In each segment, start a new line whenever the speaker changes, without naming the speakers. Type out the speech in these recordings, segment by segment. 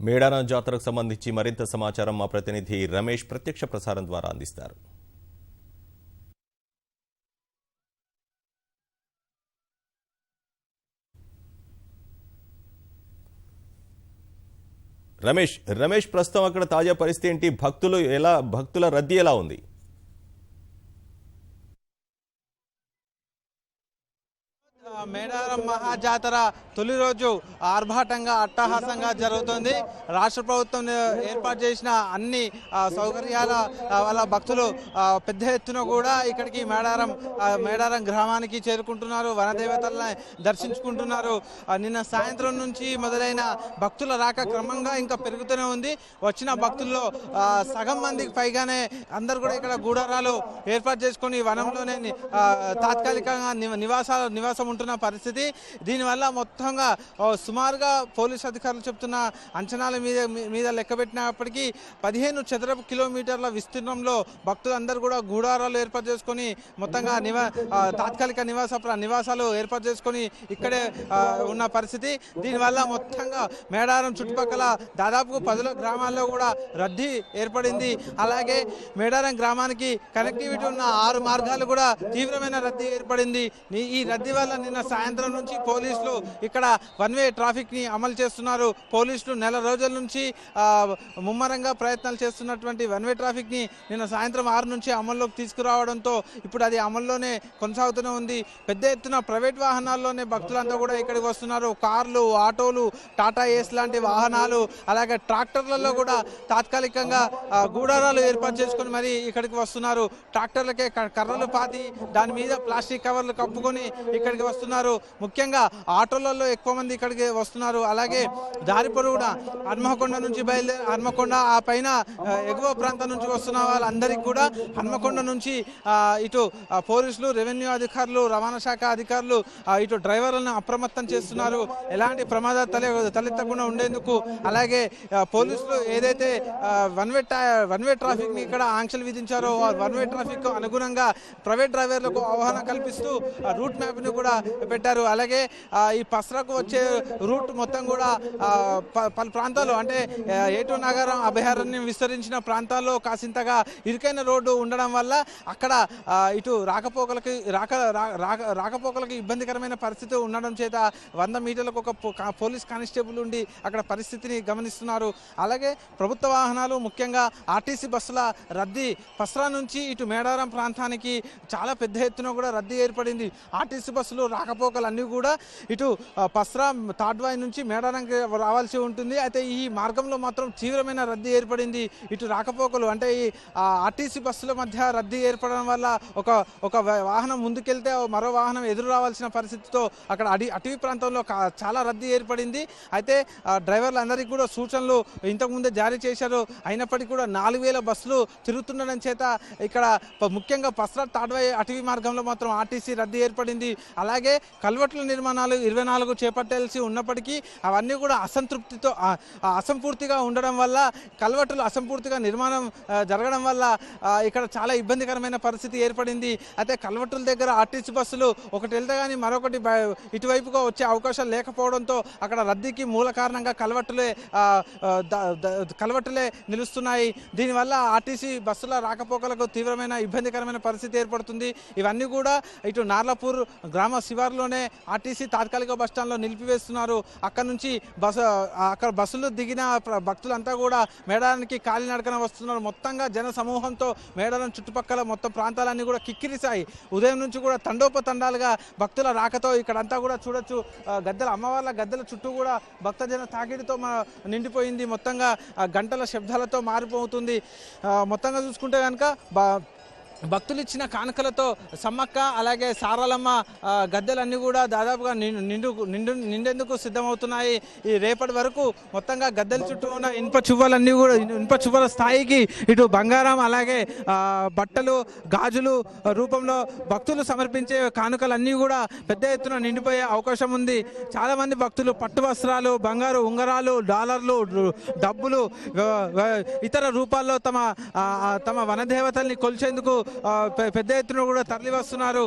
మేడారం జాతరకు సంబంధించి మరింత సమాచారం మా ప్రతినిధి రమేష్ ప్రత్యక్ష ప్రసారం ద్వారా అందిస్తారు. రమేష్ రమేష్ ప్రస్తుతం అక్కడ తాజా పరిస్థితి ఏంటి? భక్తులు ఎలా భక్తుల రద్దీ ఎలా ఉంది?
మేడారం మహాజాతర తొలి రోజు ఆర్భాటంగా అట్టహాసంగా జరుగుతుంది. రాష్ట్ర ప్రభుత్వం ఏర్పాటు చేసిన అన్ని సౌకర్యాల వల్ల భక్తులు పెద్ద ఎత్తున కూడా ఇక్కడికి మేడారం మేడారం గ్రామానికి చేరుకుంటున్నారు వనదేవతలను దర్శించుకుంటున్నారు. నిన్న సాయంత్రం నుంచి మొదలైన భక్తుల రాక క్రమంగా ఇంకా పెరుగుతూనే ఉంది. వచ్చిన భక్తుల్లో సగం మందికి పైగానే అందరు కూడా ఇక్కడ గూడారాలు ఏర్పాటు చేసుకొని వనంలోనే తాత్కాలికంగా నివాసాలు నివాసం ఉంటున్న పరిస్థితి. దీనివల్ల మొత్తంగా సుమారుగా పోలీస్ అధికారులు చెప్తున్న అంచనాల మీద మీద లెక్కబెట్టినప్పటికీ పదిహేను చదరపు కిలోమీటర్ల విస్తీర్ణంలో భక్తులందరూ కూడా గూడారాలు ఏర్పాటు చేసుకొని మొత్తంగా నివా తాత్కాలిక నివాస నివాసాలు ఏర్పాటు చేసుకొని ఇక్కడే ఉన్న పరిస్థితి. దీనివల్ల మొత్తంగా మేడారం చుట్టుపక్కల దాదాపు పదుల గ్రామాల్లో కూడా రద్దీ ఏర్పడింది. అలాగే మేడారం గ్రామానికి కనెక్టివిటీ ఉన్న ఆరు మార్గాలు కూడా తీవ్రమైన రద్దీ ఏర్పడింది. ఈ రద్దీ వల్ల నిన్న సాయంత్రం నుంచి పోలీసులు ఇక్కడ వన్ వే ట్రాఫిక్ని అమలు చేస్తున్నారు. పోలీసులు నెల రోజుల నుంచి ముమ్మరంగా ప్రయత్నాలు చేస్తున్నటువంటి వన్ వే ట్రాఫిక్ని నిన్న సాయంత్రం ఆరు నుంచి అమల్లోకి తీసుకురావడంతో ఇప్పుడు అది అమల్లోనే కొనసాగుతూనే ఉంది. పెద్ద ఎత్తున ప్రైవేట్ వాహనాల్లోనే భక్తులంతా కూడా ఇక్కడికి వస్తున్నారు. కార్లు ఆటోలు టాటా ఏస్ లాంటి వాహనాలు అలాగే ట్రాక్టర్లలో కూడా తాత్కాలికంగా గూడారాలు ఏర్పాటు చేసుకొని మరి ఇక్కడికి వస్తున్నారు. ట్రాక్టర్లకే క- కర్రలు పాతి దాని మీద ప్లాస్టిక్ కవర్లు కప్పుకొని ఇక్కడికి వస్తున్నారు. ముఖ్యంగా ఆటోలలో ఎక్కువ మంది ఇక్కడికి వస్తున్నారు. అలాగే దారి పొరుగున హన్మకొండ నుంచి బయలుదేరి హన్మకొండ ఆ పైన ఎగువ ప్రాంతం నుంచి వస్తున్న వాళ్ళందరికీ కూడా హన్మకొండ నుంచి ఇటు పోలీసులు రెవెన్యూ అధికారులు రవాణా శాఖ అధికారులు ఇటు డ్రైవర్లను అప్రమత్తం చేస్తున్నారు. ఎలాంటి ప్రమాదాలు తలె తలెత్తకుండా ఉండేందుకు అలాగే పోలీసులు ఏదైతే వన్ వే వన్ వే ట్రాఫిక్ని ఇక్కడ ఆంక్షలు విధించారో వన్ వే ట్రాఫిక్ అనుగుణంగా ప్రైవేట్ డ్రైవర్లకు అవగాహన కల్పిస్తూ రూట్ మ్యాప్ని కూడా పెట్టారు. అలాగే ఈ పస్రాకు వచ్చే రూట్ మొత్తం కూడా ప- పలు ప్రాంతాలు అంటే ఆ, ఏటూ నగరం అభయారణ్యం విస్తరించిన ప్రాంతాల్లో కాసింతగా ఇరుకైన రోడ్డు ఉండడం వల్ల అక్కడ ఇటు రాకపోకలకి రాక రాక రాకపోకలకి ఇబ్బందికరమైన పరిస్థితి ఉండడం చేత వంద మీటర్లకు ఒక పోలీస్ కానిస్టేబుల్ ఉండి అక్కడ పరిస్థితిని గమనిస్తున్నారు. అలాగే ప్రభుత్వ వాహనాలు ముఖ్యంగా ఆర్టీసీ బస్సుల రద్దీ పస్రా నుంచి ఇటు మేడారం ప్రాంతానికి చాలా పెద్ద ఎత్తున కూడా రద్దీ ఏర్పడింది. ఆర్టీసీ బస్సులు రాక అన్నీ కూడా ఇటు పస్రా తాడ్వాయి నుంచి మేడారంకి రావాల్సి ఉంటుంది. అయితే ఈ మార్గంలో మాత్రం తీవ్రమైన రద్దీ ఏర్పడింది ఇటు రాకపోకలు. అంటే ఈ ఆర్టీసీ బస్సుల మధ్య రద్దీ ఏర్పడడం వల్ల ఒక ఒక వాహనం ముందుకెళ్తే మరో వాహనం ఎదురు రావాల్సిన పరిస్థితితో అక్కడ అడి అటవీ ప్రాంతంలో చాలా రద్దీ ఏర్పడింది. అయితే డ్రైవర్లు డ్రైవర్లందరికీ కూడా సూచనలు ఇంతకుముందే జారీ చేశారు. అయినప్పటికీ కూడా నాలుగు వేల బస్సులు తిరుగుతుండడం చేత ఇక్కడ ముఖ్యంగా పస్రా తాడ్వాయి అటవీ మార్గంలో మాత్రం ఆర్టీసీ రద్దీ ఏర్పడింది. అలాగే కల్వట్ల నిర్మాణాలు ఇరవై నాలుగు చేపట్టాల్సి ఉన్నప్పటికీ అవన్నీ కూడా అసంతృప్తితో అసంపూర్తిగా ఉండడం వల్ల కల్వట్లు అసంపూర్తిగా నిర్మాణం జరగడం వల్ల ఇక్కడ చాలా ఇబ్బందికరమైన పరిస్థితి ఏర్పడింది. అయితే కల్వట్టుల దగ్గర ఆర్టీసీ బస్సులు ఒకటి వెళ్తే కానీ మరొకటి ఇటువైపుగా వచ్చే అవకాశం లేకపోవడంతో అక్కడ రద్దీకి మూల కారణంగా కల్వట్టులే ఆ, కల్వట్టులే నిలుస్తున్నాయి. దీనివల్ల ఆర్టీసీ బస్సుల రాకపోకలకు తీవ్రమైన ఇబ్బందికరమైన పరిస్థితి ఏర్పడుతుంది. ఇవన్నీ కూడా ఇటు నార్లాపూర్ గ్రామ శివ శివారులోనే ఆర్టీసీ తాత్కాలిక బస్ స్టాండ్లో నిలిపివేస్తున్నారు. అక్కడ నుంచి బస్సు అక్కడ బస్సులు దిగిన భక్తులంతా కూడా మేడారానికి కాలినడకన వస్తున్నారు. మొత్తంగా జన సమూహంతో మేడారం చుట్టుపక్కల మొత్తం ప్రాంతాలన్నీ కూడా కిక్కిరిశాయి. ఉదయం నుంచి కూడా తండోపతండాలుగా భక్తుల రాకతో ఇక్కడంతా కూడా చూడొచ్చు. గద్దెల అమ్మవార్ల గద్దెల చుట్టూ కూడా భక్తజన తాకిడితో మా నిండిపోయింది. మొత్తంగా గంటల శబ్దాలతో మారిపోతుంది. మొత్తంగా చూసుకుంటే కనుక బా భక్తులు ఇచ్చిన కానుకలతో సమ్మక్క అలాగే సారాలమ్మ గద్దెలన్నీ కూడా దాదాపుగా నిండు నిండు నిండేందుకు సిద్ధమవుతున్నాయి. ఈ రేపటి వరకు మొత్తంగా గద్దెల చుట్టూ ఉన్న ఇనుప చువ్వలన్నీ కూడా ఇనుప చువ్వల స్థాయికి ఇటు బంగారం అలాగే బట్టలు గాజులు రూపంలో భక్తులు సమర్పించే కానుకలన్నీ కూడా పెద్ద ఎత్తున నిండిపోయే అవకాశం ఉంది. చాలామంది భక్తులు పట్టు వస్త్రాలు బంగారు ఉంగరాలు డాలర్లు డబ్బులు ఇతర రూపాల్లో తమ తమ వనదేవతల్ని కొలిచేందుకు పెద్ద ఎత్తున కూడా తరలి వస్తున్నారు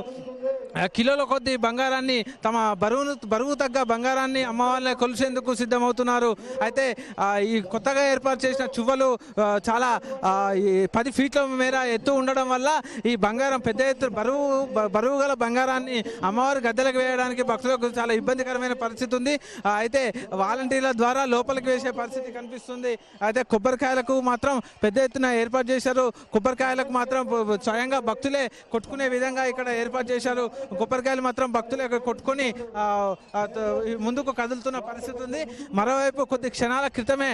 కిలోల కొద్ది బంగారాన్ని తమ బరువును బరువు తగ్గ బంగారాన్ని అమ్మవారిని కొలిసేందుకు సిద్ధమవుతున్నారు. అయితే ఈ కొత్తగా ఏర్పాటు చేసిన చువ్వలు చాలా పది ఫీట్ల మేర ఎత్తు ఉండడం వల్ల ఈ బంగారం పెద్ద ఎత్తు బరువు బరువు గల బంగారాన్ని అమ్మవారి గద్దెలకు వేయడానికి భక్తులకు చాలా ఇబ్బందికరమైన పరిస్థితి ఉంది. అయితే వాలంటీర్ల ద్వారా లోపలికి వేసే పరిస్థితి కనిపిస్తుంది. అయితే కొబ్బరికాయలకు మాత్రం పెద్ద ఎత్తున ఏర్పాటు చేశారు. కొబ్బరికాయలకు మాత్రం స్వయంగా భక్తులే కొట్టుకునే విధంగా ఇక్కడ ఏర్పాటు చేశారు. కొబ్బరికాయలు మాత్రం భక్తులు ఇక్కడ కొట్టుకొని ముందుకు కదులుతున్న పరిస్థితి ఉంది. మరోవైపు కొద్ది క్షణాల క్రితమే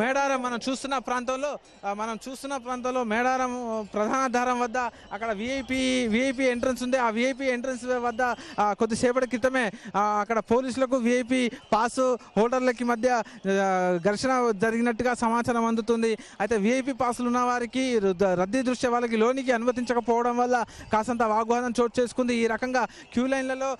మేడారం మనం చూస్తున్న ప్రాంతంలో మనం చూస్తున్న ప్రాంతంలో మేడారం ప్రధాన ద్వారం వద్ద అక్కడ విఐపి విఐపి ఎంట్రన్స్ ఉంది. ఆ విఐపి ఎంట్రన్స్ వద్ద కొద్దిసేపటి క్రితమే అక్కడ పోలీసులకు విఐపి పాస్ హోల్డర్లకి మధ్య ఘర్షణ జరిగినట్టుగా సమాచారం అందుతుంది. అయితే విఐపి పాసులు ఉన్న వారికి రద్దీ దృష్ట్యా వాళ్ళకి లోనికి అనుమతించకపోవడం వల్ల కాసంత వాగ్వాదం చోటు చేసుకుంది. ఈ ఈ రకంగా క్యూ లైన్లలో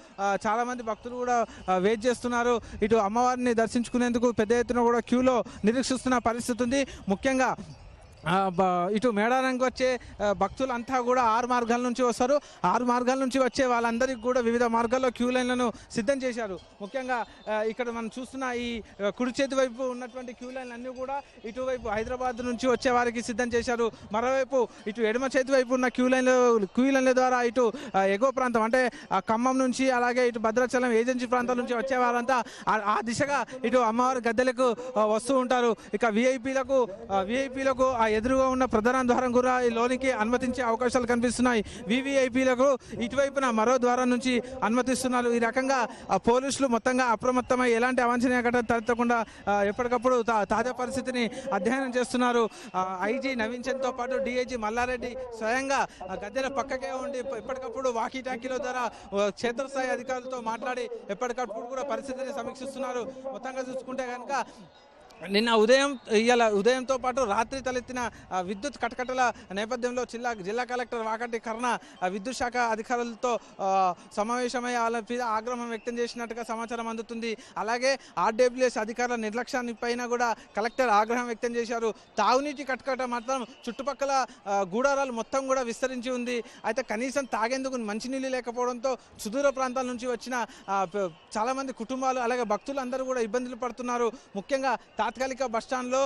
చాలామంది భక్తులు కూడా వెయిట్ చేస్తున్నారు. ఇటు అమ్మవారిని దర్శించుకునేందుకు పెద్ద ఎత్తున కూడా క్యూలో నిరీక్షిస్తున్న పరిస్థితి ఉంది. ముఖ్యంగా ఇటు మేడారానికి వచ్చే భక్తులంతా కూడా ఆరు మార్గాల నుంచి వస్తారు. ఆరు మార్గాల నుంచి వచ్చే వాళ్ళందరికీ కూడా వివిధ మార్గాల్లో క్యూ లైన్లను సిద్ధం చేశారు. ముఖ్యంగా ఇక్కడ మనం చూస్తున్న ఈ కుడి చేతి వైపు ఉన్నటువంటి క్యూ లైన్లు అన్నీ కూడా ఇటువైపు హైదరాబాద్ నుంచి వచ్చే వారికి సిద్ధం చేశారు. మరోవైపు ఇటు ఎడమ చేతి వైపు ఉన్న క్యూ లైన్లు క్యూ లైన్ల ద్వారా ఇటు ఎగువ ప్రాంతం అంటే ఖమ్మం నుంచి అలాగే ఇటు భద్రాచలం ఏజెన్సీ ప్రాంతాల నుంచి వచ్చే వారంతా ఆ- దిశగా ఇటు అమ్మవారి గద్దెలకు వస్తూ ఉంటారు. ఇక విఐపీలకు విఐపీలకు ఆ ఎదురుగా ఉన్న ప్రధాన ద్వారం కూడా ఈ లోనికి అనుమతించే అవకాశాలు కనిపిస్తున్నాయి. వివిఐపీలకు ఇటువైపున మరో ద్వారం నుంచి అనుమతిస్తున్నారు. ఈ రకంగా పోలీసులు మొత్తంగా అప్రమత్తమై ఎలాంటి అవాంఛనీయ ఘటన తలెత్తకుండా ఎప్పటికప్పుడు తా- తాజా పరిస్థితిని అధ్యయనం చేస్తున్నారు. ఐజీ నవీన్ పాటు డిఐజీ మల్లారెడ్డి స్వయంగా గద్దెల పక్కకే ఉండి ఎప్పటికప్పుడు వాకీ టాకీల ద్వారా క్షేత్రస్థాయి అధికారులతో మాట్లాడి ఎప్పటికప్పుడు కూడా పరిస్థితిని సమీక్షిస్తున్నారు. మొత్తంగా చూసుకుంటే కనుక నిన్న ఉదయం ఇవాళ ఉదయంతో పాటు రాత్రి తలెత్తిన విద్యుత్ కటకటల నేపథ్యంలో జిల్లా జిల్లా కలెక్టర్ వాకటి కర్ణ విద్యుత్ శాఖ అధికారులతో సమావేశమయ్యే సమావేశమై వాళ్ళ మీద ఆగ్రహం వ్యక్తం చేసినట్టుగా సమాచారం అందుతుంది. అలాగే ఆర్డబ్ల్యూఎస్ అధికారుల నిర్లక్ష్యాన్ని పైన కూడా కలెక్టర్ ఆగ్రహం వ్యక్తం చేశారు. తాగునీటి కటకట మాత్రం చుట్టుపక్కల గూడారాలు మొత్తం కూడా విస్తరించి ఉంది. అయితే కనీసం తాగేందుకు మంచినీళ్ళు లేకపోవడంతో సుదూర ప్రాంతాల నుంచి వచ్చిన చాలామంది కుటుంబాలు అలాగే భక్తులు అందరూ కూడా ఇబ్బందులు పడుతున్నారు. ముఖ్యంగా తాత్కాలిక బస్టాండ్లో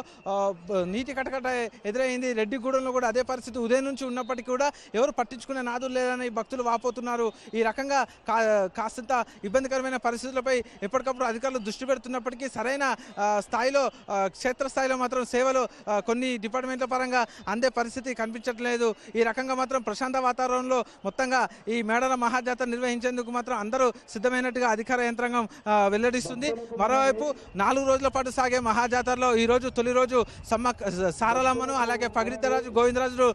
నీటి కటకట ఎదురైంది. రెడ్డిగూడెంలో కూడా అదే పరిస్థితి. ఉదయం నుంచి ఉన్నప్పటికీ కూడా ఎవరు పట్టించుకునే నాదులు లేదని భక్తులు వాపోతున్నారు. ఈ రకంగా కా కాస్తంత ఇబ్బందికరమైన పరిస్థితులపై ఎప్పటికప్పుడు అధికారులు దృష్టి పెడుతున్నప్పటికీ సరైన స్థాయిలో క్షేత్రస్థాయిలో మాత్రం సేవలు కొన్ని డిపార్ట్మెంట్ల పరంగా అందే పరిస్థితి కనిపించట్లేదు. ఈ రకంగా మాత్రం ప్రశాంత వాతావరణంలో మొత్తంగా ఈ మేడల మహాజాతర నిర్వహించేందుకు మాత్రం అందరూ సిద్ధమైనట్టుగా అధికార యంత్రాంగం వెల్లడిస్తుంది. మరోవైపు నాలుగు రోజుల పాటు సాగే మహా ఈ రోజు తొలి రోజు సమ్మ సారలమ్మను అలాగే పగిడిద్దరాజు గోవిందరాజు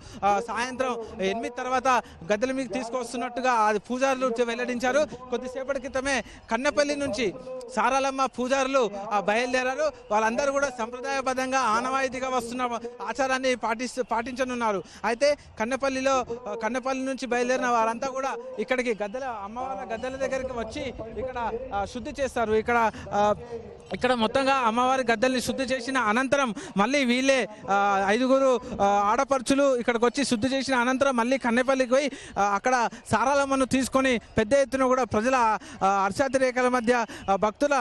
సాయంత్రం ఎనిమిది తర్వాత గద్దెల మీకు తీసుకొస్తున్నట్టుగా పూజారులు వెల్లడించారు. కొద్దిసేపటి క్రితమే కన్నపల్లి నుంచి సారాలమ్మ పూజారులు బయలుదేరారు. వాళ్ళందరూ కూడా సంప్రదాయబద్ధంగా ఆనవాయితీగా వస్తున్న ఆచారాన్ని పాటిస్తూ పాటించనున్నారు. అయితే కన్నపల్లిలో కన్నపల్లి నుంచి బయలుదేరిన వారంతా కూడా ఇక్కడికి గద్దెల అమ్మవార్ల గద్దెల దగ్గరికి వచ్చి ఇక్కడ శుద్ధి చేస్తారు. ఇక్కడ ఇక్కడ మొత్తంగా అమ్మవారి గద్దెల్ని శుద్ధి చేసిన అనంతరం మళ్ళీ వీళ్ళే ఐదుగురు ఆడపడుచులు ఇక్కడికి వచ్చి శుద్ధి చేసిన అనంతరం మళ్ళీ కన్నెపల్లికి పోయి అక్కడ సారాలమ్మను తీసుకొని పెద్ద ఎత్తున కూడా ప్రజల ఆ, మధ్య భక్తుల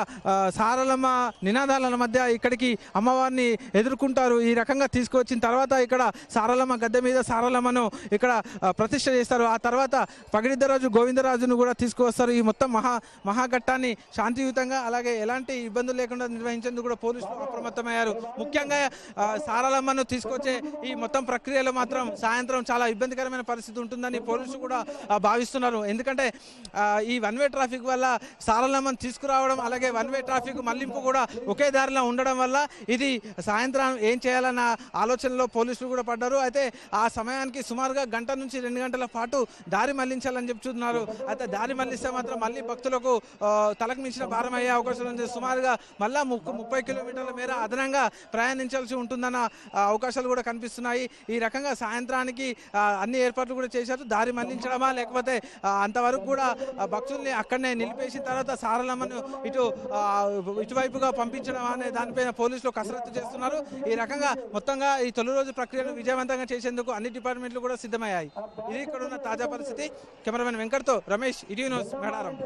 సారలమ్మ నినాదాల మధ్య ఇక్కడికి అమ్మవారిని ఎదుర్కొంటారు. ఈ రకంగా తీసుకువచ్చిన తర్వాత ఇక్కడ సారలమ్మ గద్దె మీద సారలమ్మను ఇక్కడ ప్రతిష్ట చేస్తారు. ఆ తర్వాత పగిడిద్దరాజు గోవిందరాజును కూడా తీసుకువస్తారు. ఈ మొత్తం మహా మహాఘట్టాన్ని శాంతియుతంగా అలాగే ఎలాంటి ఇబ్బందులు లేకుండా నిర్వహించేందుకు కూడా పోలీసులు అప్రమత్తమయ్యారు. ముఖ్యంగా సారలమ్మను తీసుకొచ్చే ఈ మొత్తం ప్రక్రియలో మాత్రం సాయంత్రం చాలా ఇబ్బందికరమైన పరిస్థితి ఉంటుందని పోలీసులు కూడా భావిస్తున్నారు. ఎందుకంటే ఈ వన్ వే ట్రాఫిక్ వల్ల సారలమ్మను తీసుకురావడం అలాగే వన్ వే ట్రాఫిక్ మళ్ళింపు కూడా ఒకే దారిలో ఉండడం వల్ల ఇది సాయంత్రం ఏం చేయాలన్న ఆలోచనలో పోలీసులు కూడా పడ్డారు. అయితే ఆ సమయానికి సుమారుగా గంట నుంచి రెండు గంటల పాటు దారి మళ్ళించాలని చెప్తున్నారు అయితే దారి మళ్ళిస్తే మాత్రం మళ్ళీ భక్తులకు తలకు మించిన భారం అయ్యే అవకాశం ఉంది. సుమారుగా మళ్ళా ముప్పై కిలోమీటర్ల మేర మేర అదనంగా ప్రయాణించాల్సి ఉంటుందన్న అవకాశాలు కూడా కనిపిస్తున్నాయి. ఈ రకంగా సాయంత్రానికి అన్ని ఏర్పాట్లు కూడా చేశారు. దారి మందించడమా లేకపోతే అంతవరకు కూడా భక్తుల్ని అక్కడనే నిలిపేసిన తర్వాత సారలమ్మను ఇటు ఇటువైపుగా పంపించడం అనే దానిపైన పోలీసులు కసరత్తు చేస్తున్నారు. ఈ రకంగా మొత్తంగా ఈ తొలి రోజు ప్రక్రియను విజయవంతంగా చేసేందుకు అన్ని డిపార్ట్మెంట్లు కూడా సిద్ధమయ్యాయి. ఇది ఇక్కడ ఉన్న తాజా పరిస్థితి. కెమెరామెన్ వెంకట్తో రమేష్ ఇటీ న్యూస్ మేడారం.